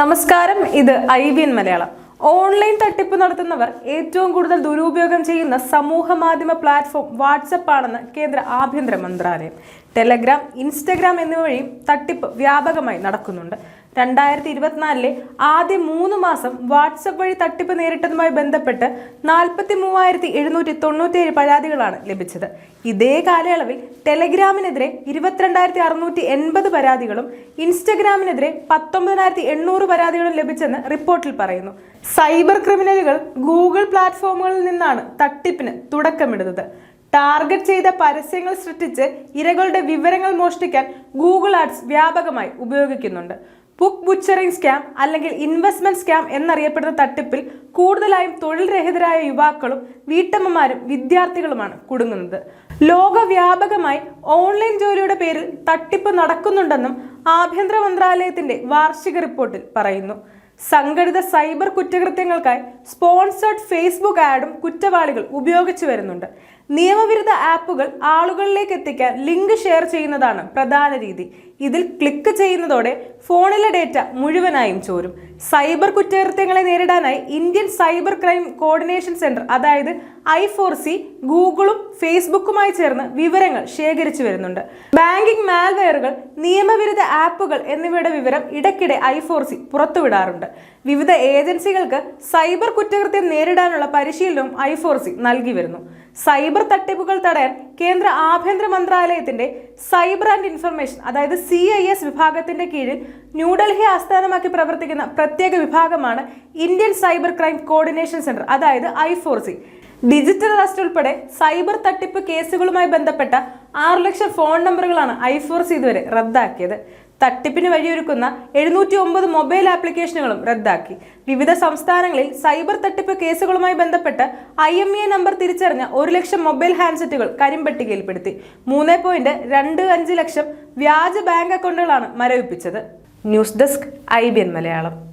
നമസ്കാരം ഇത് I V N Malayalam. Online തട്ടിപ്പ് നടത്തുന്നവർ ഏറ്റവും കൂടുതൽ ദുരുപയോഗം ചെയ്യുന്ന സമൂഹ മാധ്യമ പ്ലാറ്റ്ഫോം വാട്സപ്പ് ആണെന്ന് കേന്ദ്ര ആഭ്യന്തര മന്ത്രാലയം. ടെലഗ്രാം ഇൻസ്റ്റഗ്രാം എന്നിവ വഴിയും തട്ടിപ്പ് വ്യാപകമായി നടക്കുന്നുണ്ട്. രണ്ടായിരത്തി ഇരുപത്തിനാലിലെ ആദ്യ മൂന്ന് മാസം വാട്സപ്പ് വഴി തട്ടിപ്പ് നേരിട്ടതുമായി ബന്ധപ്പെട്ട് നാൽപ്പത്തി മൂവായിരത്തി എഴുന്നൂറ്റി തൊണ്ണൂറ്റിയേഴ് പരാതികളാണ് ലഭിച്ചത്. ഇതേ കാലയളവിൽ ടെലഗ്രാമിനെതിരെ ഇരുപത്തിരണ്ടായിരത്തി അറുന്നൂറ്റി എൺപത് പരാതികളും ഇൻസ്റ്റഗ്രാമിനെതിരെ പത്തൊമ്പതിനായിരത്തി എണ്ണൂറ് പരാതികളും ലഭിച്ചെന്ന് റിപ്പോർട്ടിൽ പറയുന്നു. സൈബർ ക്രിമിനലുകൾ ഗൂഗിൾ പ്ലാറ്റ്ഫോമുകളിൽ നിന്നാണ് തട്ടിപ്പിന് തുടക്കമിടുന്നത്. ടാർഗറ്റ് ചെയ്ത പരസ്യങ്ങൾ സൃഷ്ടിച്ച് ഇരകളുടെ വിവരങ്ങൾ മോഷ്ടിക്കാൻ ഗൂഗിൾ ആഡ്സ് വ്യാപകമായി ഉപയോഗിക്കുന്നുണ്ട്. ബുക്ക് ബുച്ചറിംഗ് സ്കാം അല്ലെങ്കിൽ ഇൻവെസ്റ്റ്മെന്റ് സ്കാം എന്നറിയപ്പെടുന്ന തട്ടിപ്പിൽ കൂടുതലായും തൊഴിൽ രഹിതരായ യുവാക്കളും വീട്ടമ്മമാരും വിദ്യാർത്ഥികളുമാണ് കുടുങ്ങുന്നത്. ലോകവ്യാപകമായി ഓൺലൈൻ ജോലിയുടെ പേരിൽ തട്ടിപ്പ് നടക്കുന്നുണ്ടെന്നും ആഭ്യന്തര മന്ത്രാലയത്തിന്റെ വാർഷിക റിപ്പോർട്ടിൽ പറയുന്നു. സംഘടിത സൈബർ കുറ്റകൃത്യങ്ങൾക്കായി സ്പോൺസേഡ് ഫേസ്ബുക്ക് ആഡും കുറ്റവാളികൾ ഉപയോഗിച്ചു വരുന്നുണ്ട്. നിയമവിരുദ്ധ ആപ്പുകൾ ആളുകളിലേക്ക് എത്തിക്കാൻ ലിങ്ക് ഷെയർ ചെയ്യുന്നതാണ് പ്രധാന രീതി. ഇതിൽ ക്ലിക്ക് ചെയ്യുന്നതോടെ ഫോണിലെ ഡേറ്റ മുഴുവനായും ചോരും. സൈബർ കുറ്റകൃത്യങ്ങളെ നേരിടാനായി Indian cyber crime coordination centre അതായത് ഐ ഫോർ സി ഗൂഗിളും ഫേസ്ബുക്കുമായി ചേർന്ന് വിവരങ്ങൾ ശേഖരിച്ചു വരുന്നുണ്ട്. ബാങ്കിംഗ് മാൽവെയറുകൾ നിയമവിരുദ്ധ ആപ്പുകൾ എന്നിവയുടെ വിവരം ഇടയ്ക്കിടെ ഐ ഫോർ സി പുറത്തുവിടാറുണ്ട്. വിവിധ ഏജൻസികൾക്ക് സൈബർ കുറ്റകൃത്യം നേരിടാനുള്ള പരിശീലനവും ഐ ഫോർ സി നൽകി വരുന്നു. സൈബർ തട്ടിപ്പുകൾ തടയാൻ കേന്ദ്ര ആഭ്യന്തര മന്ത്രാലയത്തിന്റെ സൈബർ ആൻഡ് ഇൻഫർമേഷൻ അതായത് സി ഐ എസ് വിഭാഗത്തിന്റെ കീഴിൽ ന്യൂഡൽഹി ആസ്ഥാനമാക്കി പ്രവർത്തിക്കുന്ന പ്രത്യേക വിഭാഗമാണ് Indian cyber crime coordination centre അതായത് I four C. Digital arrest ഉൾപ്പെടെ സൈബർ തട്ടിപ്പ് കേസുകളുമായി ബന്ധപ്പെട്ട ആറ് ലക്ഷം ഫോൺ നമ്പറുകളാണ് ഐ ഫോർ സി ഇതുവരെ റദ്ദാക്കിയത്. തട്ടിപ്പിന് വഴിയൊരുക്കുന്ന എഴുന്നൂറ്റി ഒമ്പത് മൊബൈൽ ആപ്ലിക്കേഷനുകളും റദ്ദാക്കി. വിവിധ സംസ്ഥാനങ്ങളിൽ സൈബർ തട്ടിപ്പ് കേസുകളുമായി ബന്ധപ്പെട്ട് ഐ എം ഇ നമ്പർ തിരിച്ചറിഞ്ഞ ഒരു ലക്ഷം മൊബൈൽ ഹാൻഡ്സെറ്റുകൾ കരിമ്പട്ടികയിൽപ്പെടുത്തി. മൂന്ന് പോയിന്റ് രണ്ട് അഞ്ച് ലക്ഷം വ്യാജ ബാങ്ക് അക്കൗണ്ടുകളാണ് മരവിപ്പിച്ചത്. News desk I B N Malayalam.